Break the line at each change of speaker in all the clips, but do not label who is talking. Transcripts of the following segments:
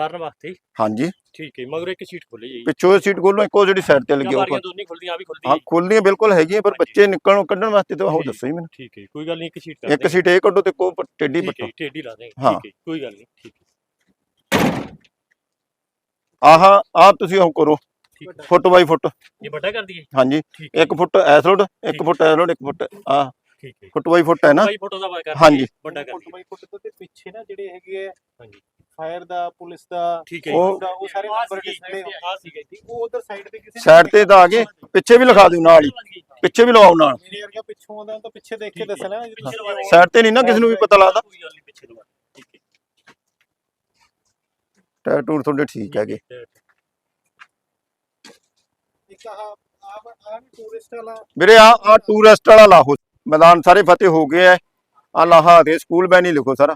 ਤਾਰਨ ਵਾਸਤੇ
ਹਾਂਜੀ।
ਠੀਕ ਹੈ ਮਗਰ ਇੱਕ ਸੀਟ ਖੁੱਲੀ ਜੀ।
ਪਿੱਛੋਂ ਸੀਟ ਖੋਲੋ ਇੱਕੋ ਜਿਹੜੀ ਸਾਈਡ ਤੇ ਲੱਗੀ
ਜਾਂ
ਉਹ
ਬਾਰੀਆਂ ਦੋਨੀ ਖੁੱਲਦੀਆਂ ਆ ਵੀ ਖੁੱਲਦੀ
ਹਾਂ
ਹੈ
ਖੁੱਲਦੀਆਂ ਬਿਲਕੁਲ ਹੈਗੀਆਂ ਪਰ
ਹਾਂਜੀ।
ਬੱਚੇ ਨਿਕਲਣ ਕੱਢਣ ਵਾਸਤੇ ਤਾਂ ਉਹ। ਦੱਸੋ ਹੀ ਮੈਨੂੰ।
ਠੀਕ ਹੈ ਕੋਈ ਗੱਲ ਨਹੀਂ ਇੱਕ ਸੀਟ ਕਰ
ਇੱਕ ਸੀਟ ਇਹ ਕੱਢੋ ਤੇ ਕੋ ਟੇਢੀ
ਹੈ ਟੇਢੀ ਲਾ ਦੇਂਗੇ
ਹਾਂ।
ਠੀਕ ਹੈ ਕੋਈ ਗੱਲ ਨਹੀਂ ਠੀਕ ਹੈ।
ਆਹ ਆਹ ਤੁਸੀਂ ਉਹ ਕਰੋ
ਠੀਕ ਹੈ।
ਫੁੱਟ ਬਾਈ ਫੁੱਟ।
ਇਹ ਵੱਡਾ ਕਰ ਦਈਏ?
ਹਾਂਜੀ
ਠੀਕ ਹੈ
ਇੱਕ ਫੁੱਟ ਐਸ ਰੋਡ ਇੱਕ
ਠੀਕ।
ਫੁੱਟ ਐਸ ਰੋਡ ਇੱਕ ਫੁੱਟ ਆ
ਠੀਕ ਹੈ
ਫੁੱਟ ਬਾਈ ਫੁੱਟ ਹੈ ਨਾ?
ਬਾਈ ਫੋਟੋ ਦਾ ਵਾ ਕਰ
ਹਾਂਜੀ।
ਵੱਡਾ ਕਰ
ਫੁੱਟ ਬਾਈ ਫੁੱਟ ਤੋਂ ਤੇ ਪਿੱਛੇ ਨਾ ਜਿਹੜੇ ਹੈਗੇ ਆ
ਹਾਂਜੀ।
ਫਾਇਰ ਦਾ ਪੁਲਿਸ ਦਾ
ਠੀਕ ਹੈ
ਉਹ-
ਜੀ।
ਉਹ ਸਾਰੇ ਨੰਬਰ ਡਿਸਪਲੇ
ਜੀ।
ਉਹ ਉਧਰ ਸਾਈਡ ਤੇ ਕਿਸੇ
ਸਾਈਡ ਤੇ ਤਾਂ ਆ ਗਏ ਪਿੱਛੇ ਵੀ ਲਿਖਾ ਦਿਓ ਨਾਲ ਹੀ। ਪਿੱਛੇ ਵੀ ਲਵਾਓ ਨਾਲ।
ਮੇਰੇ ਵਰਗਾ ਪਿੱਛੋਂ ਆਉਂਦਾ ਤਾਂ ਪਿੱਛੇ ਦੇਖ ਕੇ
ਠੀਕ ਹੈ।
ਦੱਸਣਾ
ਪਿੱਛੇ ਲਵਾ ਦੇਂਗੇ।
ਸਾਈਡ ਤੇ ਨਹੀਂ ਨਾ ਕਿਸੇ ਨੂੰ ਵੀ ਪਤਾ ਲੱਗਦਾ।
ਕੋਈ ਗੱਲ ਨਹੀਂ ਪਿੱਛੇ ਠੀਕ ਹੈ।
ਟਾਇਰ ਟੂਰ ਤੁਹਾਡੇ ਠੀਕ ਹੈਗੇ।
ਇੱਕ ਆਹ ਆਹ ਆਹ ਵੀ ਟੂਰਿਸਟ ਵਾਲਾ।
ਵੀਰੇ ਆ ਆ ਟੂਰਿਸਟ ਵਾਲਾ ਲਾਹੋ। ਮੈਦਾਨ ਸਾਰੇ ਫਤਿਹ ਹੋ ਗਏ ਆ ਆ ਲਾਹਾ ਦੇ ਸਕੂਲ ਬੈਨੀ ਲਿਖੋ ਸਾਰਾ।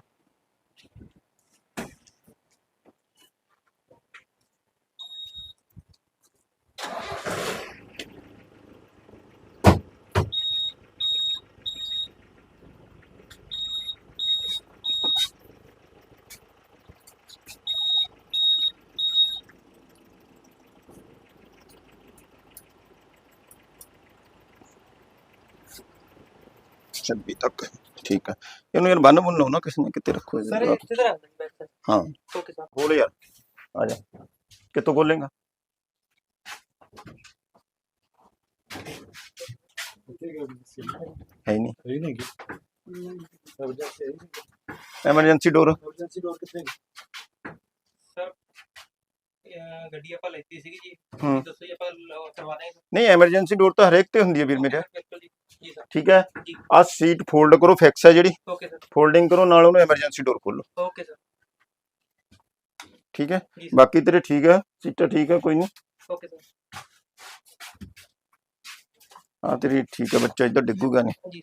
ਛੱਬੀ ਤੱਕ। ਠੀਕ ਹੈ। ਇਹਨੂੰ ਯਾਰ ਬੰਨ ਬੁੰਨ ਲਓ ਨਾ ਕਿਸੇ ਨੇ ਕਿਤੇ ਰੱਖੋ
ਸਰ ਇੱਥੇ ਤਾਂ ਰੱਖ ਦਿੰਦੇ ਬੈਕ ਸਾਈਡ
ਹਾਂ।
Okay sir.
ਬੋਲ ਯਾਰ। ਆ ਜਾ। ਕਿੱਥੋਂ ਬੋਲੇਗਾ ਹੈ ਹੀ ਨਹੀਂ।
ਇਹ ਨਹੀਂ। Emergency
emergency door
emergency door ਕਿੱਥੇ
ਸਰ ਗੱਡੀ ਆਪਾਂ ਲੈਤੀ ਸੀਗੀ ਜੀ।
ਹੂੰ।
ਦੱਸੋ ਜੀ ਆਪਾਂ ਕਰਵਾ ਦੇਂਗੇ
ਨਹੀਂ ਐਮਰਜੈਂਸੀ ਡੋਰ ਤਾਂ ਹਰੇਕ ਤੇ ਹੁੰਦੀ ਹੈ ਵੀਰ ਮੇਰੇ।
ਬਿਲਕੁਲ ਜੀ।
ਠੀਕ ਹੈ? ਆ ਸੀਟ ਫੋਲਡ ਕਰੋ ਫਿਕਸ ਹੈ ਜਿਹੜੀ।
ਓਕੇ ਸਰ
ਫੋਲਡਿੰਗ ਕਰੋ ਨਾਲ ਉਹਨੂੰ ਐਮਰਜੈਂਸੀ ਡੋਰ ਖੋਲੋ
ਓਕੇ ਸਰ
ਠੀਕ ਹੈ? ਬਾਕੀ ਤੇਰੇ ਠੀਕ ਹੈ? ਸੀਟਾਂ ਠੀਕ ਹੈ ਕੋਈ ਨਹੀਂ।
ਓਕੇ ਸਰ
ਆ ਤੇਰੀ ਠੀਕ ਹੈ ਬੱਚਾ ਇੱਧਰ ਡਿੱਗੂਗਾ ਨਹੀਂ।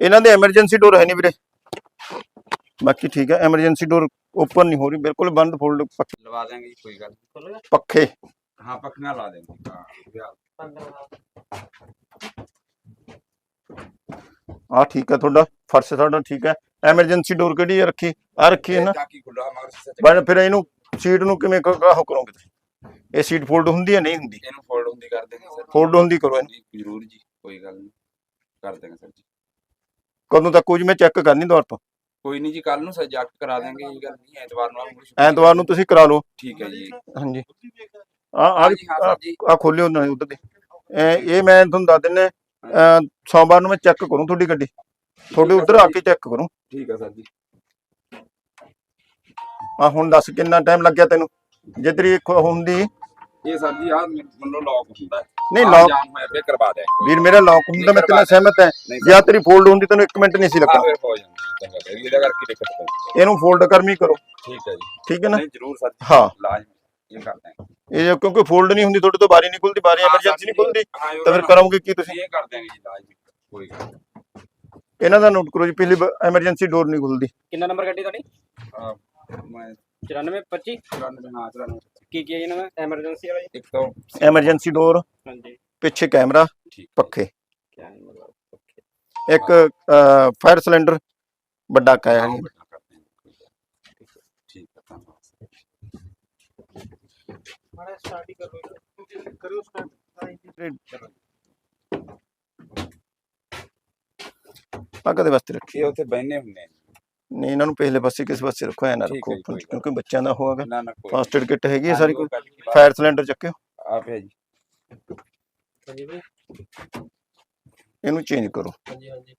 ਇਹਨਾਂ ਦੇ ਐਮਰਜੈਂਸੀ ਡੋਰ ਹੈ ਨਹੀਂ ਵੀਰੇ। ਬਾਕੀ ਠੀਕ ਹੈ ਐਮਰਜੈਂਸੀ ਡੋਰ ਓਪਨ ਨਹੀਂ ਹੋ ਰਹੀ ਬਿਲਕੁਲ ਬੰਦ ਫੋਲਡ
ਲਵਾ ਦਾਂਗੇ ਕੋਈ
ਗੱਲ
ਪੱਖੇ।
हाँ पखना ला देंगे
ਆ ਠੀਕ ਹੈ ਤੁਹਾਡਾ ਫਰਸ਼ ਤੁਹਾਡਾ ਠੀਕ ਹੈ। ਐਮਰਜੈਂਸੀ ਡੋਰ ਕਿਹੜੀ ਹੈ ਰੱਖੀ? ਆ ਰੱਖੀ ਹੈ ਨਾ।
ताकि खुला हमारे से चेक-
ਬਣ ਫਿਰ ਇਹਨੂੰ ਸੀਟ ਨੂੰ ਕਿਵੇਂ ਕ- ਕਾਹੋ ਕਰੋਗੇ ਤੁਸੀਂ? ਇਹ ਸੀਟ ਫੋਲਡ ਹੁੰਦੀ ਹੈ ਨਹੀਂ ਹੁੰਦੀ?
ਇਹਨੂੰ ਫੋਲਡ ਹੁੰਦੀ ਕਰ ਦੇਂਗੇ ਸਰ।
ਫੋਲਡ ਹੁੰਦੀ ਕਰੋ ਇਹਨੂੰ।
ਜੀ ਜ਼ਰੂਰ ਜੀ ਕੋਈ ਗੱਲ ਨਹੀਂ। ਕਰ ਦੇਂਗੇ ਸਰ ਜੀ।
ਕਦੋਂ ਤੱਕ ਕੁਝ ਮੈਂ ਚੈੱਕ ਕਰਨੀ ਦੁਆਰ ਤੋਂ?
ਕੋਈ ਨਹੀਂ ਜੀ ਕੱਲ ਨੂੰ ਸਰ ਜੈਕਟ ਕਰਾ ਦੇਂਗੇ ਇਹ ਗੱਲ ਨਹੀਂ ਐਤਵਾਰ ਨੂੰ ਆਪ ਮੁੜ ਛੁੱਟੀ-
ਐਤਵਾਰ ਨੂੰ ਤੁਸੀਂ ਕਰਾ ਲਓ। ਆ
ਹਾਂਜੀ, ਹਾਂ ਸਰ ਜੀ।
ਆ ਖੋਲਿਓ ਨਾ ਉਧਰ ਦੇ। ਐਂ ਇਹ ਮੈਂ ਤੁਹਾਨੂੰ ਦੱਸ ਦਿੰਨੇ ਸੋਮਵਾਰ ਨੂੰ ਮੈਂ ਚੈੱਕ ਕਰੂੰ ਤੁਹਾਡੀ ਗੱਡੀ। ਤੁਹਾਡੇ ਉਧਰ ਆ ਕੇ ਚੈੱਕ ਕਰੂੰ।
ਠੀਕ ਆ ਸਰ ਜੀ।
ਆ ਹੁਣ ਦੱਸ ਕਿੰਨਾ ਟਾਈਮ ਲੱਗਿਆ ਤੈਨੂੰ? ਜੇ ਤੇਰੀ ਇੱਕ ਹੁੰਦੀ।
ਇਹ ਸਰ ਜੀ ਆ ਮੰਨੋ ਲੌਕ ਹੁੰਦਾ ਹੈ।
ਨਹੀਂ lock-
ਜਾਮ ਹੋਇਆ ਫੇਰ ਕਰਵਾ ਦੇ
ਵੀਰ ਮੇਰਾ ਲੌਕ ਹੁੰਦਾ ਮੈਂ ਤੇਰੇ ਨਾਲ ਸਹਿਮਤ ਹੈ।
ਨਹੀਂ
ਜੇ ਆ ਤੇਰੀ ਫੋਲਡ ਹੁੰਦੀ ਤੈਨੂੰ 1 ਮਿੰਟ ਨਹੀਂ ਸੀ
ਆ
ਲੱਗਣਾ
ਫੇਰ ਹੋ ਜਾਂਦਾ ਚੰਗਾ ਫੇਰ। ਇਹਦਾ ਕਰਕੇ ਦਿੱਕਤ ਪੈਂਦੀ ਹੈ।
ਇਹਨੂੰ ਫੋਲਡ ਕਰਮੀ ਕਰੋ।
ਠੀਕ ਹੈ ਜੀ।
ਠੀਕ ਹੈ ਨਾ?
ਨਹੀਂ ਜ਼ਰੂਰ ਸਰ ਜੀ।
ਹਾਂ।
ਲਾਜ਼ਮੀ। ਇਹ ਕਰਦੇ ਹਾਂ
ਇਹ ਜੇ ਕਿਉਂਕਿ ਫੋਲਡ ਨਹੀਂ ਹੁੰਦੀ ਤੁਹਾਡੇ ਤੋਂ ਬਾਰੀ ਨਹੀਂ ਖੁੱਲਦੀ ਬਾਰੀ ਐਮਰਜੈਂਸੀ ਨਹੀਂ ਖੁੱਲਦੀ ਤਾਂ ਫਿਰ ਕਰੋਗੇ ਕੀ ਤੁਸੀਂ?
ਇਹ ਕਰ ਦੇंगे ਜੀ ਲਾਜ਼ਮੀ ਕੋਈ ਗੱਲ।
ਇਹਨਾਂ ਦਾ ਨੋਟ ਕਰੋ ਜੀ ਪਹਿਲੀ ਐਮਰਜੈਂਸੀ ਡੋਰ ਨਹੀਂ ਖੁੱਲਦੀ
ਕਿੰਨਾ ਨੰਬਰ ਗੱਡੀ ਤੁਹਾਡੀ?
ਮੈਂ
94 25
ਚੁਰਾਨਵੇਂ ਹਾਂ ਚੁਰਾਨਵੇਂ।
ਕੀ ਕੀ ਹੈ ਜੀ ਨਵਾਂ ਐਮਰਜੈਂਸੀ ਵਾਲਾ ਜੀ?
ਇੱਕ ਤੋਂ
ਐਮਰਜੈਂਸੀ ਡੋਰ
ਹਾਂਜੀ।
ਪਿੱਛੇ ਕੈਮਰਾ ਪੱਖੇ।
ਕੀ ਹੈ ਮਤਲਬ
ਇੱਕ ਫਾਇਰ ਸਿਲੰਡਰ ਵੱਡਾ ਕਾਇਆ
ਦੇंगे ਠੀਕ ਹੈ ਧੰਨਵਾਦ।
ਮਾੜਾ ਸਟਾਰਟ ਹੀ ਕਰੋ ਕਰਿਓ ਸਟਾਰਟ
ਆ ਕਦੇ ਵਾਸਤੇ ਰੱਖੀ
ਇਹ ਉੱਥੇ ਬੈਨੇ ਹੁੰਦੇ ਆ
ਨਹੀਂ ਇਹਨਾਂ ਨੂੰ ਪਹਿਲੇ ਪਾਸੇ ਕਿਸ ਪਾਸੇ ਰੱਖੋ ਐ ਨਾ
ਠੀਕ
ਰੱਖੋ
ਹੈ ਜੀ, ਕੋਈ ਗੱਲ
ਕਿਉਂਕਿ ਬੱਚਿਆਂ ਦਾ ਹੋਗਾ।
ਨਾ ਨਾ ਕੋਈ
ਫਸਟ ਏਡ ਕਿੱਟ ਹੈਗੀ ਹੈ ਸਾਰੀ। ਕੋਈ
ਕੋਈ
ਫਾਇਰ ਸਿਲੰਡਰ ਚੱਕਿਓ।
ਆਪ ਹੈ ਜੀ।
ਹਾਂਜੀ ਭਾਈ
ਇਹਨੂੰ ਚੇਂਜ ਕਰੋ।
ਹਾਂਜੀ ਹਾਂਜੀ।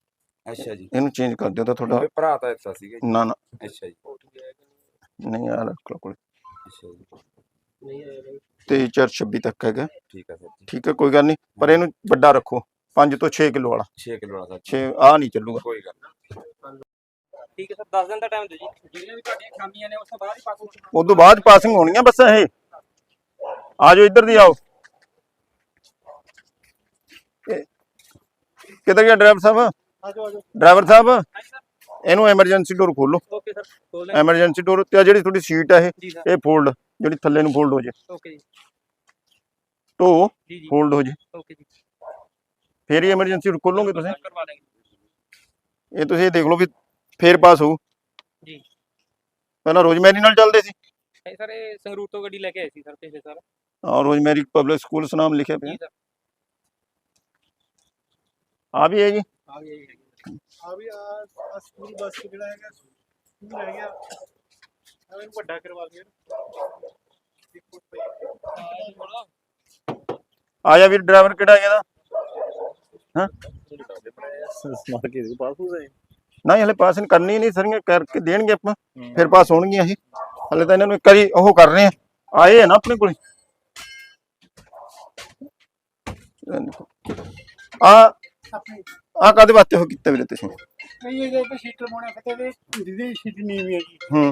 ਅੱਛਾ ਜੀ।
ਇਹਨੂੰ ਚੇਂਜ ਕਰ ਦਿਓ ਤਾਂ ਤੁਹਾਡਾ
ਤੁਹਾਡੇ ਭਰਾ ਤਾਂ ਇੱਥਾ ਸੀਗਾ ਜੀ।
ਨਾ ਨਾ।
ਅੱਛਾ ਜੀ।
ਉਹ ਠੀਕ ਹੈ ਕਿ
ਨਹੀਂ? ਆ ਰੱਖ ਲਓ ਕੋਲ।
ਅੱਛਾ ਜੀ।
ਨਹੀਂ ਆਇਆ ਭਾਈ
23 4 26 ਤੱਕ ਹੈਗਾ।
ਠੀਕ ਹੈ ਸਰ ਜੀ।
ਠੀਕ ਹੈ ਕੋਈ ਗੱਲ ਨਹੀਂ। ਪਰ ਇਹਨੂੰ ਵੱਡਾ ਰੱਖੋ। 5 ਤੋਂ 6 ਕਿਲੋ ਵਾਲਾ।
6 ਕਿਲੋ ਵਾਲਾ ਸਰ।
6 ਆ ਨਹੀਂ ਚੱਲੂਗਾ।
ਕੋਈ ਗੱਲ ਨਹੀਂ।
ਠੀਕ ਹੈ ਸਰ 10 ਦਿਨ ਦਾ ਟਾਈਮ ਦਿਓ ਜੀ। ਜਿਹੜੀਆਂ ਵੀ ਤੁਹਾਡੀਆਂ ਖਾਮੀਆਂ ਨੇ ਉਸ ਤੋਂ ਬਾਅਦ ਹੀ ਪਾਸ
ਉਸ ਤੋਂ ਬਾਅਦ ਪਾਸਿੰਗ ਹੋਣੀਆਂ ਬੱਸਾਂ ਇਹ। ਆ ਜਾਓ ਇੱਧਰ ਦੀ ਆਓ। ਕਿੱਧਰ ਗਿਆ ਡਰਾਈਵਰ ਸਾਹਿਬ?
ਆਜੋ ਆਜੋ
ਡਰਾਈਵਰ ਸਾਹਿਬ ਇਹਨੂੰ ਐਮਰਜੈਂਸੀ ਡੋਰ ਖੋਲੋ।
ਓਕੇ ਸਰ ਬੋਲ
ਐਮਰਜੈਂਸੀ ਡੋਰ ਤੇ ਆ ਜਿਹੜੀ ਤੁਹਾਡੀ ਸੀਟ ਹੈ ਇਹ। ਇਹ ਫੋਲਡ ਜਿਹੜੀ ਥੱਲੇ ਨੂੰ ਫੋਲਡ ਹੋ ਜੇ।
ਓਕੇ ਜੀ।
ਟੋ
ਜੀ ਜੀ।
ਫੋਲਡ ਹੋ ਜੇ।
ਓਕੇ ਜੀ।
ਫੇਰ ਹੀ ਐਮਰਜੈਂਸੀ ਖੋਲੋਗੇ ਤੁਸੀਂ।
ਕਰਵਾ ਦੇंगे
ਇਹ ਤੁਸੀਂ ਇਹ ਦੇਖ ਲਓ ਵੀ ਫੇਰ ਪਾਸ ਹੋਊ।
ਜੀ।
ਪਹਿਲਾਂ ਰੋਜ਼ਮੈਰੀ ਨਾਲ ਚੱਲਦੇ ਸੀ।
ਇਹ ਸਰ ਇਹ ਸੰਗਰੂਰ ਤੋਂ ਗੱਡੀ ਲੈ ਕੇ ਆਏ ਸੀ ਸਰ ਪਿਛਲੇ ਸਾਲ।
ਹਾਂ ਰੋਜ਼ਮੈਰੀ ਪਬਲਿਕ ਸਕੂਲ ਨਾਮ ਲਿਖਿਆ ਪਿਆ।
ਜੀ ਸਰ।
ਆ ਵੀ ਹੈ ਜੀ।
ਆ ਗਿਆ ਜੀ। ਆ ਵੀ ਆ ਸਕੂਲ ਬੱਸ ਜਿਹੜਾ ਹੈਗਾ ਸਕੂਲ ਰਹਿ ਗਿਆ। ਆ ਇਹਨੂੰ ਵੱਡਾ ਕਰਵਾ ਦਿਓ
ਆ ਜਾ ਵੀਰ, ਡਰਾਈਵਰ ਕਿਹੜਾ ਹੈਗਾ ਦਾ
ਸਮਾਰ ਕੇ ਦੇ ਪਾਸ ਹੋ? ਜਾਏ
ਨਹੀਂ, ਹਲੇ ਪਾਸ ਕਰਨੀ ਨਹੀਂ ਸਰੀਆਂ ਕਰਕੇ ਦੇਣਗੇ ਆਪਾਂ। ਫਿਰ ਪਾਸ ਹੋਣਗੀਆਂ ਇਹ। ਹਲੇ ਤਾਂ ਇਹਨਾਂ ਨੂੰ ਇੱਕ ਉਹ ਕਰ ਰਹੇ ਆ। ਆਏ ਆ ਨਾ ਆਪਣੇ ਕੋਲੇ। ਆ
ਆਪਣੇ
ਆ ਕਾਦੇ ਵਾਸਤੇ ਹੋ ਕੀਤਾ ਵੀਰੇ ਤੁਸੀਂ?
ਨਹੀਂ ਇਹ ਜੇ ਸ਼ੀਟ ਲਵਾਉਣਾ ਫਤੇ ਦੇ ਜਿਹਦੀ ਸ਼ੀਟ ਨਹੀਂ ਵੀ ਹੈਗੀ।
ਹੂੰ।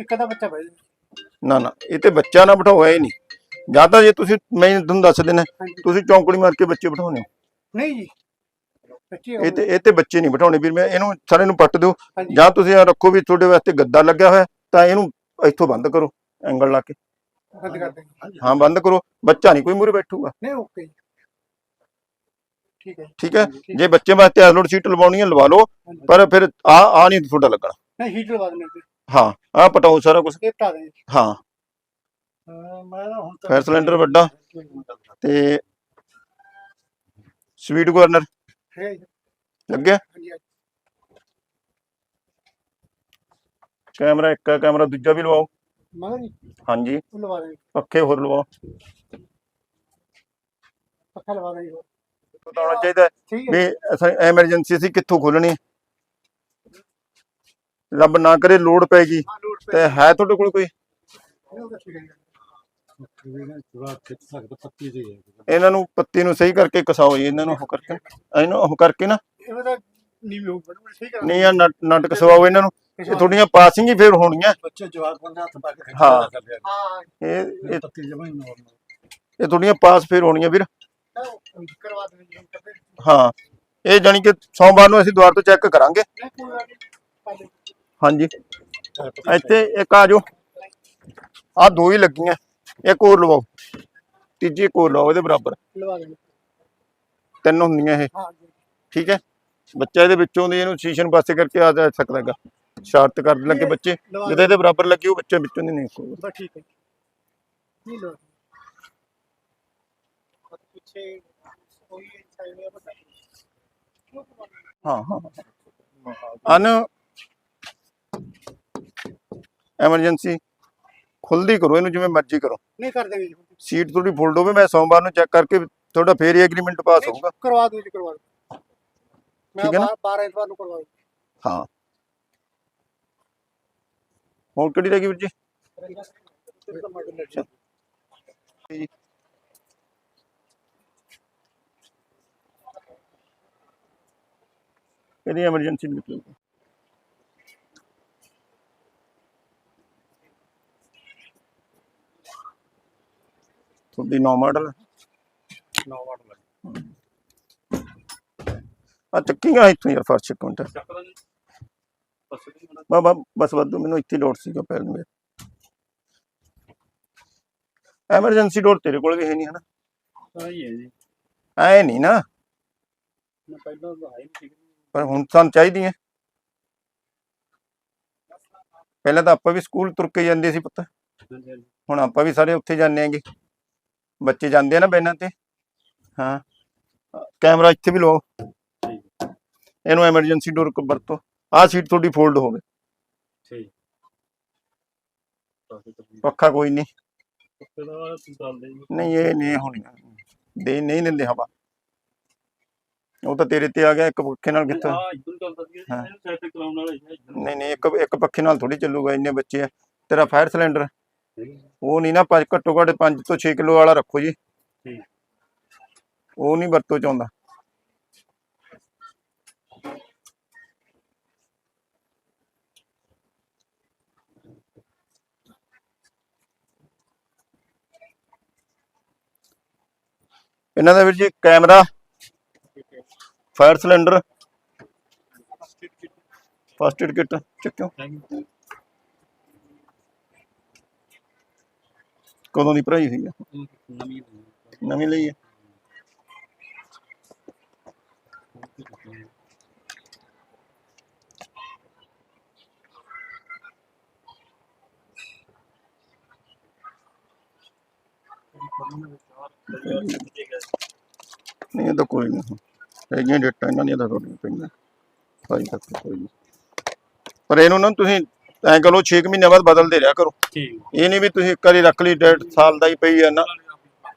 ਇੱਕ ਅੱਧਾ ਬੱਚਾ ਬਹਿ ਜਾਊ।
ਨਾ ਨਾ ਇਹ ਤੇ ਬੱਚਾ ਨਾ ਬਿਠਾਓ ਇਹ ਨਹੀਂ। ਜਾਂ ਤਾਂ ਜੇ ਤੁਸੀਂ ਮੈਂ ਤੁਹਾਨੂੰ ਦੱਸ ਦੇਣਾ
ਹਾਂਜੀ।
ਤੁਸੀਂ ਚੌਂਕੜੀ ਮਾਰ ਕੇ ਬੱਚੇ ਬਿਠਾਉਣੇ ਹੋ।
ਨਹੀਂ ਜੀ ਬੱਚੇ
ਇਹ ਤੇ ਇਹ ਤੇ ਬੱਚੇ ਨਹੀਂ ਬਿਠਾਉਣੇ ਵੀਰ ਮੈਂ ਇਹਨੂੰ ਸਾਰੇ ਨੂੰ ਪੱਟ ਦਿਓ।
ਹਾਂਜੀ।
ਜਾਂ ਤੁਸੀਂ ਇਹ ਰੱਖੋ ਵੀ ਤੁਹਾਡੇ ਵਾਸਤੇ ਗੱਦਾ ਲੱਗਿਆ ਹੋਇਆ ਤਾਂ ਇਹਨੂੰ ਇੱਥੋਂ ਬੰਦ ਕਰੋ ਐਂਗਲ ਲਾ ਕੇ।
ਬੰਦ ਕਰ ਦੇਂਗੇ
ਹਾਂ ਬੰਦ ਕਰੋ ਬੱਚਾ ਨਹੀਂ ਕੋਈ ਮੂਰੇ ਬੈਠੂਗਾ।
ਨਹੀਂ ਓਕੇ ਜੀ। ਠੀਕ ਹੈ।
ਜੇ ਬੱਚੇ ਵਾਸਤੇ ਐਲੋਡ ਸੀਟ ਲਵਾਉਣੀ ਹੈ ਲਵਾ ਲਓ। ਪਰ ਫਿਰ ਆ ਆ ਨਹੀਂ ਤੁਹਾਡਾ ਲੱਗਣਾ।
ਨਹੀਂ ਹੀਟ ਲਵਾ ਤੇ
ਹਾਂ। ਆ ਪਟਾਓ ਸਾਰਾ ਕੁਝ
ਇਹ ਪਟਾ ਦੇਂਗੇ
ਹਾਂ।
ਮੈਂ ਹੁਣ
ਫਾਇਰ ਸਿਲੰਡਰ ਵੱਡਾ। ਤੇ ਸਵੀਟ ਗਵਰਨਰ ਲੱਗਿਆ। ਕੈਮਰਾ ਇੱਕ ਕੈਮਰਾ ਦੂਜਾ ਵੀ ਲਵਾਓ। ਹਾਂਜੀ।
ਲਵਾ
ਪੱਖੇ ਹੋਰ ਲਵਾਓ।
ਪੱਖਾ ਲਵਾ ਦੇਂਗੇ
ਪਤਾ ਹੋਣਾ ਚਾਹੀਦਾ ਵੀ ਐਮਰਜੈਂਸੀ ਅਸੀਂ ਕਿੱਥੋਂ ਖੋਲਣੀ ਰੱਬ ਨਾ ਕਰੇ ਲੋੜ ਪੈ ਗਈ
ਹਾਂ ਲੋਡ
ਤੇ ਹੈ ਤੁਹਾਡੇ ਕੋਲ ਕੋਈ। ਇਹਨਾਂ ਨੂੰ ਪੱਤੀ ਨੂੰ ਸਹੀ ਕਰਕੇ ਕਸਾਓ ਜੀ ਇਹਨਾਂ ਨੂੰ ਉਹ ਕਰਕੇ। ਇਹਨੂੰ ਉਹ ਕਰਕੇ ਨਾ। ਨਹੀਂ ਆ ਨਟ ਕਸਵਾਓ ਇਹਨਾਂ ਨੂੰ। ਇਹ ਤੁਹਾਡੀਆਂ ਪਾਸਿੰਗ ਹੀ ਫੇਰ ਹੋਣੀਆਂ
ਬੱਚੇ ਜਵਾਬ ਬੰਦੇ ਹੱਥ ਪਾ ਕੇ ਹਾਂ।
ਇਹ ਇਹ-
ਪੱਤੀ ਜਮਾ ਹੀ ਨੋਰਮਲ
ਇਹ ਤੁਹਾਡੀਆਂ ਪਾਸ ਫੇਰ ਹੋਣੀਆਂ ਵੀਰ।
ਜੀ
ਹਾਂ ਇਹ ਜਾਨੀ ਕਿ ਸੋਮਵਾਰ ਨੂੰ ਅਸੀਂ ਦੁਆਰ ਤੋਂ ਚੈੱਕ ਕਰਾਂਗੇ। ਹਾਂਜੀ। ਇੱਥੇ ਇੱਕ ਆ ਜਾਓ। ਆ ਦੋ ਹੀ ਲੱਗੀਆਂ। ਇੱਕ ਹੋਰ ਲਵਾਓ। ਤੀਜੀ ਇੱਕ ਹੋਰ ਲਵਾਓ ਇਹਦੇ ਬਰਾਬਰ। ਤਿੰਨ ਹੁੰਦੀਆਂ ਇਹ।
ਜੀ।
ਠੀਕ ਹੈ? ਬੱਚਾ ਇਹਦੇ ਵਿੱਚੋਂ ਦੀ ਇਹਨੂੰ ਸ਼ੀਸ਼ਨ ਪਾਸੇ ਕਰਕੇ ਆ ਜਾ ਸਕਦਾ ਹੈਗਾ। ਸ਼ਾਰਟ ਕਰਨ ਲੱਗੇ ਬੱਚੇ। ਜਦੋਂ ਇਹਦੇ ਬਰਾਬਰ ਲੱਗੀ ਉਹ ਬੱਚੇ ਵਿੱਚੋਂ ਦੀ ਨਹੀਂ।
ਬਸ ਠੀਕ ਹੈ। ਨਹੀਂ ਲਵਾ ਪਿੱਛੇ ਕੋਈ ਸਾਈਡ ਨਹੀਂ ਪਤਾ
ਹਾਂ ਹਾਂ। ਅਨ ਐਮਰਜੈਂਸੀ ਖੁੱਲਦੀ ਕਰੋ ਇਹਨੂੰ ਜਿਵੇਂ ਮਰਜ਼ੀ ਕਰੋ।
ਨਹੀਂ ਕਰ ਦੇਂਗੇ ਜੀ
ਸੀਟ ਥੋੜੀ ਫੁੱਲਡ ਹੋਵੇ ਮੈਂ ਸੋਮਵਾਰ ਨੂੰ ਚੈੱਕ ਕਰਕੇ ਤੁਹਾਡਾ ਫੇਰ ਐਗਰੀਮੈਂਟ ਪਾਸ ਹੋਊਗਾ।
ਕਰਵਾ ਦੂੰ ਜੀ ਕਰਵਾ ਦੂੰ ਮੈਂ
ਠੀਕ ਹੈ ਨਾ?
12 ਐਤਵਾਰ ਨੂੰ ਕਰਵਾ ਦੂੰ
ਹਾਂ। ਹੋਰ ਕਿਹੜੀ ਰਹਿ ਗਈ ਵੀਰ ਜੀ? ਇਹਦੀ ਐਮਰਜੈਂਸੀ ਨਿਕਲੂ ਤੁਹਾਡੀ ਨੌ ਮਾਡਲ
ਨੌ ਲੱਗ
ਆ ਚੱਕੀਆਂ ਇੱਥੋਂ ਯਾਰ ਫਰਸ਼
ਚੱਕਦਾ ਨਹੀਂ ਬਸ
ਵਾਧੂ ਮੈਨੂੰ ਇੱਥੇ ਲੋੜ ਸੀਗਾ ਪਹਿਲਾਂ ਮੇਰੇ ਐਮਰਜੈਂਸੀ ਡੋਰ ਤੇਰੇ ਕੋਲ ਵੀ ਹੈ ਨਹੀਂ ਹਨਾ?
ਤਾਂ ਹੀ ਹੈ ਜੀ।
ਐ ਨਹੀਂ ਨਾ।
ਮੈਂ ਪਹਿਲਾਂ ਤਾਂ ਹੈ ਨਹੀਂ
ਪਰ ਹੁਣ ਸਾਨੂੰ ਚਾਹੀਦੀ ਹੈ। ਪਹਿਲਾਂ ਤਾਂ ਆਪਾਂ ਵੀ ਸਕੂਲ ਤੁਰ ਕੇ ਜਾਂਦੇ ਸੀ ਪੁੱਤ। ਹੁਣ ਆਪਾਂ ਵੀ ਸਾਰੇ ਉੱਥੇ ਜਾਂਦੇ ਆਂਗੇ ਬੱਚੇ ਜਾਂਦੇ ਆ ਨਾ ਬੈਨਾਂ ਤੇ। ਹਾਂ। ਕੈਮਰਾ ਇੱਥੇ ਵੀ ਲਵਾਓ ਇਹਨੂੰ ਐਮਰਜੈਂਸੀ ਡੋਰ ਕੋ ਵਰਤੋ। ਆਹ ਸੀਟ ਤੁਹਾਡੀ ਫੋਲਡ ਹੋਵੇ।
ਠੀਕ
ਪੱਖਾ ਕੋਈ ਨਹੀਂ। ਨਹੀਂ ਇਹ ਨਹੀਂ ਹੋਣੀ। ਦੇ ਨਹੀਂ ਦਿੰਦੇ ਹਵਾ। ਉਹ ਤਾਂ ਤੇਰੇ ਤੇ ਆ ਗਿਆ ਇੱਕ ਪੱਖੇ ਨਾਲ ਕਿੱਥੇ?
ਹਾਂ ਇਦੋਂ ਚੱਲਦਾ ਸੀ। ਇਹਨੂੰ ਸੈਟ ਕਰਾਉਣ ਵਾਲਾ
ਨਹੀਂ ਨਹੀਂ ਇੱਕ ਇੱਕ ਪੱਖੇ ਨਾਲ ਥੋੜੀ ਚੱਲੂਗਾ ਇੰਨੇ ਬੱਚੇ ਆ। ਤੇਰਾ ਫਾਇਰ ਸਿਲੰਡਰ ਉਹ ਨਹੀਂ ਨਾ ਪੰਜ ਘੱਟੋ ਘੱਟ 5 ਤੋਂ 6 ਕਿਲੋ ਵਾਲਾ ਰੱਖੋ ਜੀ।
ਠੀਕ।
ਉਹ ਨਹੀਂ ਵਰਤੋਂ ਚ ਆਉਂਦਾ। ਇਹਨਾਂ ਦਾ ਵੀਰ ਜੀ camera fire cylinder. First aid kit ਚੱਕਿਓ। ਕਦੋਂ ਦੀ ਭਰਾਈ ਸੀ
ਨਵੀਂ
ਲਈ ਹੈ ਨਹੀਂ, ਇਹ ਤਾਂ ਕੋਈ ਨਹੀਂ। ਹੈਗੀਆਂ ਡੇਟਾਂ ਇਹਨਾਂ ਦੀਆਂ ਤਾਂ ਤੁਹਾਡੀਆਂ ਪਈਆਂ। ਭਾਈ ਤੱਕ ਕੋਈ ਨਹੀਂ। ਪਰ ਇਹਨੂੰ ਨਾ ਤੁਸੀਂ ਐਂ ਕਰੋ 6 ਮਹੀਨੇ ਬਾਅਦ ਬਦਲਦੇ ਰਿਹਾ ਕਰੋ।
ਠੀਕ
ਇਹ ਨਹੀਂ ਵੀ ਤੁਸੀਂ ਇੱਕ ਵਾਰੀ ਰੱਖ ਲਈ ਡੇਟ ਸਾਲ ਦਾ ਹੀ ਪਈ ਹੈ ਨਾ।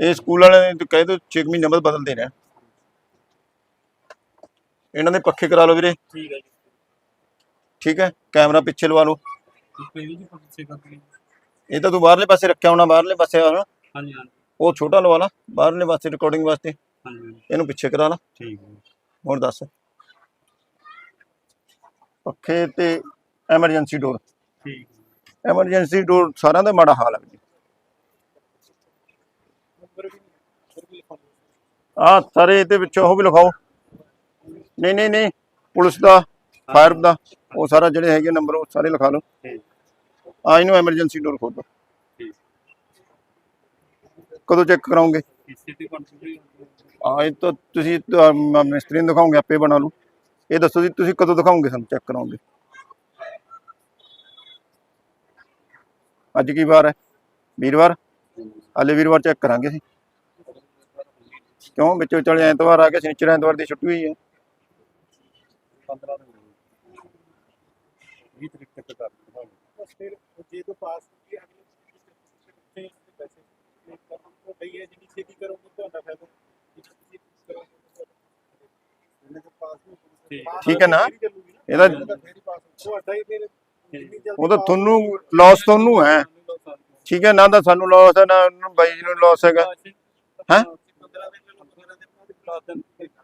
ਇਹ ਸਕੂਲ ਵਾਲਿਆਂ ਨੇ ਕਹਿ ਦਿਓ 6 ਮਹੀਨੇ ਬਾਅਦ ਬਦਲਦੇ ਰਹਿ ਇਹਨਾਂ ਦੇ ਪੱਖੇ ਕਰਾ ਲਓ ਵੀਰੇ।
ਠੀਕ ਹੈ ਜੀ।
ਠੀਕ ਹੈ? ਕੈਮਰਾ ਪਿੱਛੇ ਲਵਾ ਲਓ। ਇਹ ਤਾਂ ਤੂੰ ਬਾਹਰਲੇ ਪਾਸੇ ਰੱਖਿਆ ਹੋਣਾ ਬਾਹਰਲੇ ਪਾਸੇ ਆ।
ਹਾਂਜੀ ਹਾਂਜੀ।
ਉਹ ਛੋਟਾ ਲਵਾ ਲਾ ਬਾਹਰਲੇ ਪਾਸੇ ਰਿਕਾਰਡਿੰਗ ਵਾਸਤੇ।
ਹਾਂਜੀ।
ਇਹਨੂੰ ਪਿੱਛੇ ਕਰਾ ਲਾ।
ਠੀਕ ਹੈ।
ਦੱਸ। ਪੱਖੇ ਤੇ ਐਮਰਜੈਂਸੀ ਡੋਰ
ਠੀਕ
ਐਮਰਜੈਂਸੀ ਡੋਰ ਸਾਰਿਆਂ ਦਾ ਮਾੜਾ ਹਾਲ ਹੈ ਜੀ। ਆ ਸਾਰੇ ਇਹਦੇ ਵਿੱਚ ਉਹ ਵੀ ਲਿਖਾਓ। ਨਹੀਂ ਨਹੀਂ ਨਹੀਂ। ਪੁਲਿਸ ਦਾ ਫਾਇਰ ਦਾ ਉਹ ਸਾਰਾ ਜਿਹੜੇ ਹੈਗੇ ਨੰਬਰ ਉਹ ਸਾਰੇ ਲਿਖਾ ਲਓ। ਆ ਇਹਨੂੰ ਐਮਰਜੈਂਸੀ ਡੋਰ ਖੋਲੋ ਕਦੋਂ ਚੈੱਕ ਕਰਾਉਂਗੇ ਆ ਇਹ ਤਾਂ ਤੁਸੀਂ ਤਾਂ ਮ- ਮਿਸਤਰੀ ਨੂੰ ਦਿਖਾਓਗੇ ਆਪੇ ਬਣਾ ਲਓ। ਇਹ ਦੱਸੋ ਜੀ ਤੁਸੀਂ ਕਦੋਂ ਦਿਖਾਓਗੇ ਸਾਨੂੰ ਚੈੱਕ ਕਰਾਓਗੇ? ਅੱਜ ਕੀ ਵਾਰ ਹੈ? ਵੀਰਵਾਰ? ਹਾਲੇ ਵੀਰਵਾਰ ਚੈੱਕ ਕਰਾਂਗੇ ਅਸੀਂ। ਕਿਉਂ? ਵਿੱਚ ਵਿਚਾਲੇ ਐਤਵਾਰ ਆ ਗਿਆ ਸ਼ਨੀਚਰ ਐਤਵਾਰ ਦੀ ਛੁੱਟੀ ਹੋਈ ਹੈ।
15 ਦਿਨ 20 ਤਰੀਕ ਤੱਕ ਕਰ ਦਿੰਦਾ
ਫਿਰ ਜੇ ਤੋਂ ਪਾਸ ਹੋ ਗਿਆ ਅਗਲੇ ਪੈਸੇ ਤੇ ਕੰਮ ਤੋਂ ਗਈ ਹੈ ਜਿੰਨੀ ਛੇਤੀ ਕਰੋਗੇ ਤੁਹਾਡਾ ਫਾਇਦਾ ਜਿੰਨੀ ਛੇਤੀ ਕਰੋਗੇ ਇਹਨੇ ਤੋਂ ਪਾਸ ਨਹੀਂ
ਠੀਕ।
ਹੈ ਨਾ? ਇਹਦਾ- ਉਹ ਤਾਂ ਤੁਹਾਨੂੰ ਲਾਸ ਤੁਹਾਨੂੰ ਹੈ। ਠੀਕ ਹੈ ਨਾ ਤਾਂ ਸਾਨੂੰ ਲਾਸ ਹੈ ਨਾ ਬਾਈ ਜੀ ਨੂੰ ਲਾਸ ਹੈਗਾ। ਹੈਂ?
15 ਦਿਨ ਨੂੰ 15 ਦਿਨ ਬਾਅਦ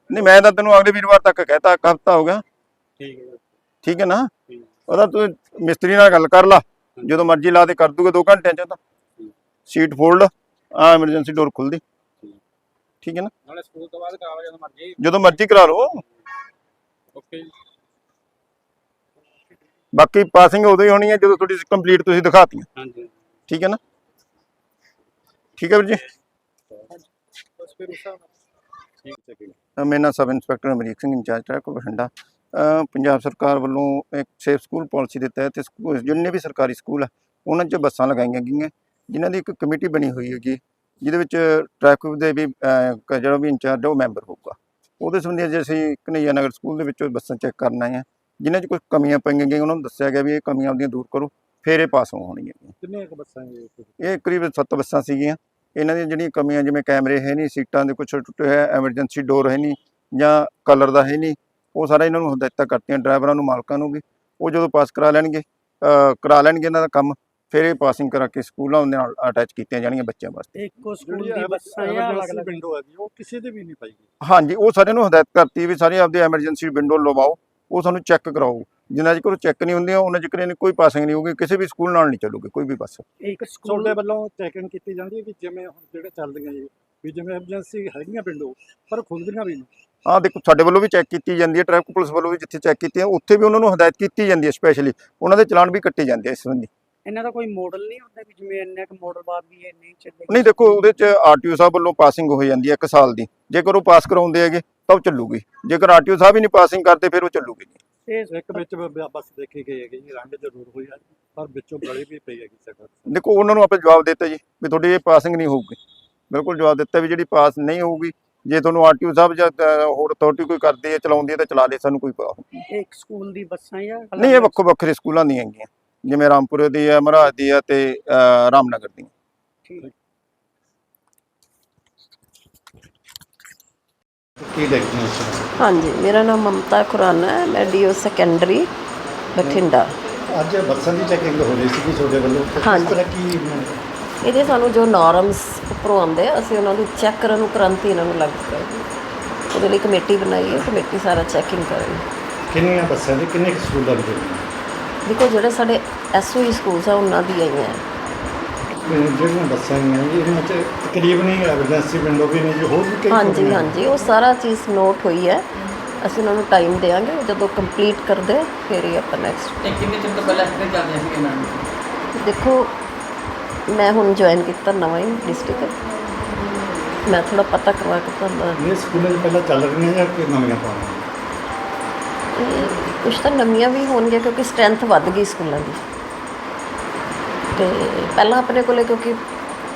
ਨਹੀਂ ਮੈਂ ਤਾਂ ਤੈਨੂੰ ਅਗਲੇ ਵੀਰਵਾਰ ਤੱਕ ਕਹਿਤਾ ਹਫਤਾ ਹੋ ਗਿਆ
ਠੀਕ ਹੈ।
ਠੀਕ ਹੈ ਨਾ? ਉਹਦਾ ਤੂੰ ਮਿਸਤਰੀ ਨਾਲ ਗੱਲ ਕਰ ਲਾ। ਜਦੋਂ ਮਰਜ਼ੀ ਲਾ ਦੇ ਕਰ ਦੂਗਾ 2 ਘੰਟਿਆਂ ਚ ਤਾਂ। ਸੀਟ ਫੋਲਡ ਆ ਐਮਰਜੈਂਸੀ ਡੋਰ ਖੁੱਲਦੀ ਠੀਕ ਹੈ ਨਾ?
ਨਾਲੇ ਸਕੂਲ ਤੋਂ ਬਾਅਦ ਕਰਾ ਲਓ ਜਦੋਂ ਮਰਜ਼ੀ।
ਜਦੋਂ ਮਰਜ਼ੀ ਕਰਾ ਲਓ।
ਓਕੇ ਜੀ।
ਬਾਕੀ ਪਾਸਿੰਗ ਉਦੋਂ ਹੀ ਹੋਣੀ ਹੈ ਜਦੋਂ ਤੁਹਾਡੀ ਕੰਪਲੀਟ ਤੁਸੀਂ ਦਿਖਾਤੀਆਂ।
ਹਾਂਜੀ।
ਠੀਕ ਹੈ ਨਾ? ਠੀਕ ਹੈ ਵੀਰ ਜੀ?
ਬਸ ਫਿਰ ਉਸ ਹਿਸਾਬ ਨਾਲ।
ਠੀਕ ਹੈ ਠੀਕ
ਅ, ਮੇਰਾ ਨਾਮ sub inspector Amrik Singh incharge traffic Bathinda. Punjab ਸਰਕਾਰ ਵੱਲੋਂ ਇੱਕ ਸੇਫ ਸਕੂਲ ਪਾਲਿਸੀ ਦੇ ਤਹਿਤ ਸਕੂਲ ਜਿੰਨੇ ਵੀ ਸਰਕਾਰੀ ਸਕੂਲ ਆ ਉਹਨਾਂ 'ਚ ਬੱਸਾਂ ਲਗਾਈਆਂ ਗਈਆਂ। ਜਿਨ੍ਹਾਂ ਦੀ ਇੱਕ ਕਮੇਟੀ ਬਣੀ ਹੋਈ ਹੈਗੀ। ਜਿਹਦੇ ਵਿੱਚ ਟ੍ਰੈਫਿਕ ਦੇ ਵੀ ਜਿਹੜਾ ਵੀ ਇੰਚਾਰਜ ਉਹ ਮੈਂਬਰ ਹੋਊਗਾ। ਉਹਦੇ ਸੰਬੰਧੀ ਅੱਜ ਅਸੀਂ ਕਨਈਆ ਨਗਰ ਸਕੂਲ ਦੇ ਵਿੱਚ ਬੱਸਾਂ ਚੈੱਕ ਕਰਨ ਆਏ ਹਾਂ। ਜਿਨ੍ਹਾਂ 'ਚ ਕੁਝ ਕਮੀਆਂ ਪਈਆਂ ਗਈਆਂ ਉਹਨਾਂ ਨੂੰ ਦੱਸਿਆ ਗਿਆ ਵੀ ਇਹ ਕਮੀਆਂ ਆਪਦੀਆਂ ਦੂਰ ਕਰੋ ਫਿਰ ਇਹ ਪਾਸ ਹੋਣਗੀਆਂ
ਕਿੰਨੇ ਕੁ ਬੱਸਾਂ ਇਹ
ਇਹ ਕਰੀਬ 7 ਬੱਸਾਂ ਸੀਗੀਆਂ। ਇਹਨਾਂ ਦੀਆਂ ਜਿਹੜੀਆਂ ਕਮੀਆਂ ਜਿਵੇਂ ਕੈਮਰੇ ਹੈ ਨਹੀਂ ਸੀਟਾਂ ਦੇ ਕੁਝ ਟੁੱਟੇ ਹੋਏ ਐਮਰਜੈਂਸੀ ਡੋਰ ਹੈ ਨਹੀਂ ਜਾਂ ਕਲਰ ਦਾ ਹੈ ਨਹੀਂ ਉਹ ਸਾਰਾ ਇਹਨਾਂ ਨੂੰ ਹਦਾਇਤਾਂ ਕਰਤੀਆਂ ਡਰਾਈਵਰਾਂ ਨੂੰ ਮਾਲਕਾਂ ਨੂੰ ਵੀ। ਉਹ ਜਦੋਂ ਪਾਸ ਕਰਾ ਲੈਣਗੇ ਅਹ ਕਰਾ ਲੈਣਗੇ ਇਹਨਾਂ ਦਾ ਕੰਮ ਫਿਰ ਇਹ ਪਾਸਿੰਗ ਕਰਾ ਕੇ ਸਕੂਲਾਂ ਦੇ ਨਾਲ ਅਟੈਚ ਕੀਤੀਆਂ ਜਾਣਗੀਆਂ ਬੱਚਿਆਂ ਵਾਸਤੇ।
ਇੱਕੋ ਸਕੂਲ ਦੀ ਬੱਸਾਂ ਅਲੱਗ-ਅਲੱਗ ਵਿੰਡੋ ਆ ਉਹ ਕਿਸੇ ਦੇ ਵੀ ਨਹੀਂ ਪਾਈਗੀ
ਹਾਂਜੀ ਉਹ ਸਾਰਿਆਂ ਨੂੰ ਹਦਾਇਤ ਕਰਤੀ ਵੀ ਸਾਰੇ ਆਪਦੇ ਐਮਰਜੈਂਸੀ ਵਿੰਡੋ ਲਵਾਓ ਉਹ ਸਾਨੂੰ ਚੈੱਕ ਕਰਾਓ। ਜਿੰਨਾ ਚਿਰ ਚੈੱਕ ਨਹੀਂ ਹੁੰਦੀਆਂ ਉਹਨਾਂ ਚਿਰ ਇਹਨੇ ਕੋਈ ਪਾਸਿੰਗ ਨਹੀਂ ਹੋਊਗੀ ਕਿਸੇ ਵੀ ਸਕੂਲ ਨਾਲ ਨਹੀਂ ਚੱਲੂਗੀ ਕੋਈ ਵੀ ਬੱਸ।
ਇੱਕ ਸਕੂਲ ਦੇ ਵੱਲੋਂ ਚੈਕਿੰਗ ਕੀਤੀ ਜਾਂਦੀ ਹੈ ਕਿ ਜਿਵੇਂ ਹੁਣ ਜਿਹੜੇ ਚੱਲਦੀਆਂ ਜੀ ਵੀ ਜਿਵੇਂ ਐਮਰਜੈਂਸੀ ਹੈਗੀਆਂ ਵਿੰਡੋ ਪਰ ਖੁੱਲਦੀਆਂ ਵੀ ਨਹੀਂ।
ਆਹ ਦੇਖੋ ਸਾਡੇ ਵੱਲੋਂ ਵੀ ਚੈੱਕ ਕੀਤੀ ਜਾਂਦੀ ਹੈ ਟ੍ਰੈਫਿਕ ਪੁਲਿਸ ਵੱਲੋਂ ਵੀ ਜਿੱਥੇ ਚੈੱਕ ਕੀਤੀ ਹੈ ਉੱਥੇ ਵੀ ਉਹਨਾਂ ਨੂੰ ਹਦਾਇਤ ਕੀਤੀ ਜਾਂਦੀ ਹੈ ਸਪੈਸ਼ਲੀ ਉਹਨਾਂ ਦੇ ਚਲਾਨ ਵੀ ਕੱਟੇ ਜਾਂਦੇ ਆ ਇਸ ਸੰਬੰਧੀ।
ਇਹਨਾਂ ਦਾ ਕੋਈ ਮਾਡਲ ਨਹੀਂ ਹੁੰਦਾ ਵੀ ਜਿਵੇਂ ਇੰਨੇ ਕੁ ਮਾਡਲ ਬਾਅਦ ਵੀ ਇਹ ਨਹੀਂ ਚੱਲੇ
ਨਹੀਂ ਦੇਖੋ ਉਹਦੇ ਚ ਆਰਟੀਓ ਸਾਹਿਬ ਵੱਲੋਂ ਪਾਸਿੰਗ ਹੋ ਜਾਂਦੀ ਹੈ 1 ਸਾਲ ਦੀ। ਜੇਕਰ ਉਹ ਪਾਸ ਕਰਾਉਂਦੇ ਹੈਗੇ ਤਾਂ ਉਹ ਚੱਲੂਗੀ। ਜੇਕਰ ਆਰਟੀਓ ਸਾਹਿਬ ਹੀ ਨਹੀਂ ਪਾਸਿੰਗ ਕਰਦੇ ਫਿਰ ਉਹ ਚੱਲੂਗੀ ਨਹੀਂ।
ਇਹ
ਇੱਕ ਵਿੱਚ ਬ- ਬੱਸ ਦੇਖੀ ਗਈ ਹੈਗੀ ਜੀ ਰੰਗ ਜ਼ਰੂਰ ਹੋਈ ਹੈ ਪਰ ਵਿੱਚੋਂ ਗਲੀ ਵੀ ਪਈ ਹੈਗੀ ਸਾਡਾ
ਦੇਖੋ ਉਹਨਾਂ ਨੂੰ ਆਪਾਂ ਜਵਾਬ ਦਿੱਤਾ ਜੀ ਵੀ ਤੁਹਾਡੀ ਇਹ ਪਾਸਿੰਗ ਨਹੀਂ ਹੋਊਗੀ। ਬਿਲਕੁਲ ਜਵਾਬ ਦਿੱਤਾ ਵੀ ਜਿਹੜੀ ਪਾਸ ਨਹੀਂ ਹੋਊਗੀ ਜੇ ਤੁਹਾਨੂੰ ਆਰਟੀਓ ਸਾਹਿਬ ਜਾਂ ਹੋਰ ਅਥਾਰਟੀ ਕੋਈ ਕਰਦੀ ਹੈ ਚਲਾਉਂਦੀ ਹੈ ਤਾਂ ਚਲਾ ਲੈ ਸਾਨੂੰ ਕੋਈ ਪਾ
ਇਹ ਇੱਕ ਸਕੂਲ ਦੀ ਬੱਸਾਂ ਜਾਂ
ਨਹੀਂ ਇਹ ਵੱਖੋ ਵੱਖਰੇ ਸਕੂਲਾਂ ਦੀਆਂ ਹੈਗੀਆਂ। ਜਿਵੇਂ ਰਾਮਪੁਰੇ ਦੀ ਹੈ ਮਹਾਰਾਜ ਦੀ ਹੈ ਤੇ ਰਾਮਨਗਰ ਦੀ
ਠੀਕ
ਕੀ ਦੇਖਦੇ ਹੋ ਇਸ
ਹਾਂਜੀ ਮੇਰਾ ਨਾਮ ਮਮਤਾ ਖੁਰਾਨਾ ਹੈ ਮੈਂ ਡੀਓ ਸੈਕੰਡਰੀ ਬਠਿੰਡਾ।
ਅੱਜ ਬੱਸਾਂ ਦੀ ਚੈਕਿੰਗ ਹੋ ਰਹੀ ਸੀ ਤੁਹਾਡੇ ਵੱਲੋਂ। ਕਿਸ
ਹਾਂਜੀ।
ਤਰ੍ਹਾਂ ਕੀ
ਇਹਦੇ ਸਾਨੂੰ ਜੋ ਨਾਰਮਸ ਉੱਪਰੋਂ ਆਉਂਦੇ ਆ ਅਸੀਂ ਉਹਨਾਂ ਨੂੰ ਚੈੱਕ ਕਰਨ ਉਪਰੰਤ ਹੀ ਇਹਨਾਂ ਨੂੰ ਲਾਗੂ ਕਰਾਂਗੇ ਉਹਦੇ ਲਈ ਕਮੇਟੀ ਬਣਾਈ ਹੈ ਕਮੇਟੀ ਸਾਰਾ ਚੈਕਿੰਗ ਕਰੇਗੀ।
ਕਿੰਨੀਆਂ ਬੱਸਾਂ ਦੀ ਕਿੰਨੇ ਕੁ ਸਕੂਲਾਂ ਦੀ
ਦੇਖੋ ਜਿਹੜੇ ਸਾਡੇ ਐਸਓਈ ਸਕੂਲਸ ਆ ਉਹਨਾਂ ਦੀ ਆਈਆਂ ਹੈ।
ਜਿਹੜੀਆਂ ਬੱਸਾਂ ਆਈਆਂ ਜੀ ਇਹਨਾਂ 'ਚ ਤਕਰੀਬਨ ਹੀ ਐਮਰਜੈਂਸੀ ਵਿੰਡੋ ਵੀ ਨਹੀਂ ਜੀ ਹੋਰ ਵੀ ਕਈ
ਹਾਂਜੀ
ਨੇ।
ਹਾਂਜੀ ਉਹ ਸਾਰਾ ਚੀਜ਼ ਨੋਟ ਹੋਈ ਹੈ। ਅਸੀਂ ਉਹਨਾਂ ਨੂੰ ਟਾਈਮ ਦੇਵਾਂਗੇ ਜਦੋਂ ਕੰਪਲੀਟ ਕਰਦੇ ਫਿਰ ਹੀ ਆਪਾਂ ਨੈਕਸਟ
ਇਹ ਕਿੰਨੇ ਚਿਰ ਤੋਂ ਪਹਿਲਾਂ ਇੱਥੇ ਚੱਲਦੇ ਸੀਗੇ ਮੈਮ?
ਦੇਖੋ ਮੈਂ ਹੁਣ ਜੁਆਇਨ ਕੀਤਾ ਨਵਾਂ ਹੀ ਡਿਸਟ੍ਰਿਕਟ ਮੈਂ ਥੋੜਾ ਪਤਾ ਕਰਵਾ ਕੇ ਤੁਹਾਨੂੰ
ਇਹ ਸਕੂਲਾਂ 'ਚ ਪਹਿਲਾਂ ਚੱਲ ਰਹੀਆਂ ਜਾਂ ਕਿ ਨਵੀਆਂ ਪਾਉਣੀਆਂ?
ਇਹ ਕੁਛ ਤਾਂ ਨਵੀਆਂ ਵੀ ਹੋਣਗੀਆਂ ਕਿਉਂਕਿ ਸਟਰੈਂਥ ਵੱਧ ਗਈ ਸਕੂਲਾਂ ਦੀ। ਤੇ ਪਹਿਲਾਂ ਆਪਣੇ ਕੋਲੇ ਕਿਉਂਕਿ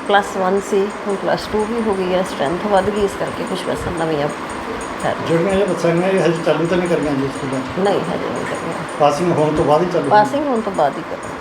ਪਲੱਸ 1 ਸੀ ਹੁਣ ਪਲੱਸ 2 ਵੀ ਹੋ ਗਈ ਹੈ ਸਟਰੈਂਥ ਵੱਧ ਗਈ ਇਸ ਕਰਕੇ ਕੁਝ ਬੱਸਾਂ ਨਵੀਆਂ ਕਰ
ਜਿਹੜੀਆਂ ਇਹ ਬੱਸਾਂ ਨੇ ਇਹ ਹਜੇ ਚਾਲੂ ਤਾਂ ਨਹੀਂ ਕਰੀਆਂ ਜੀ ਸਕੂਲਾਂ। 'ਚ
ਨਹੀਂ ਹਜੇ ਨਹੀਂ ਕਰੀਆਂ।
ਪਾਸਿੰਗ ਹੋਣ ਤੋਂ ਬਾਅਦ ਹੀ ਚਾਲੂ
ਪਾਸਿੰਗ ਹੋਣ ਤੋਂ ਬਾਅਦ ਹੀ ਕਰਾਂਗੇ।